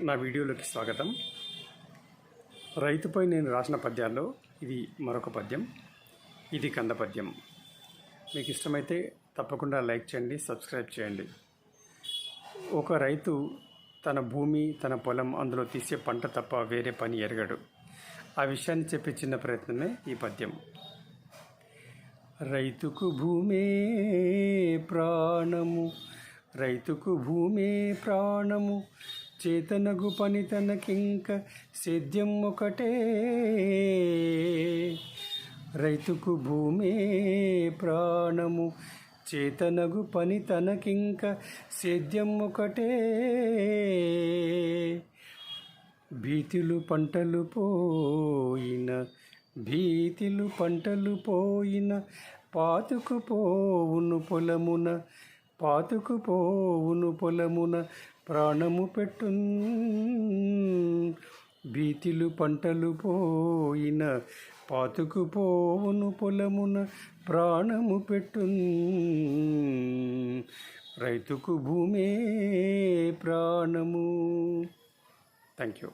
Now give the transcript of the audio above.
నా వీడియోలోకి స్వాగతం. రైతుపై నేను రాసిన పద్యాల్లో ఇది మరొక పద్యం. ఇది కంద పద్యం. మీకు ఇష్టమైతే తప్పకుండా లైక్ చేయండి సబ్స్క్రైబ్ చేయండి. ఒక రైతు తన భూమి తన పొలం అందులో తీసే పంట తప్ప వేరే పని ఎరగడు. ఆ విషయాన్ని చెప్పే చిన్న ప్రయత్నమే ఈ పద్యం. రైతుకు భూమే ప్రాణము రైతుకు భూమే ప్రాణము చేతనగు పని తనకింక సేద్యం ఒకటే. రైతుకు భూమే ప్రాణము చేతనగు పని తనకింక సేద్యం ఒకటే. భీతిలు పంటలు పోయిన భీతిలు పంటలు పోయిన పాతుకు పోవును పొలమున పాతుకు పోవును పొలమున ప్రాణము పెట్టు భీతిలు పంటలు పోయిన పాతుకు పోవును పొలమున ప్రాణము పెట్టు రైతుకు భూమే ప్రాణము. Thank you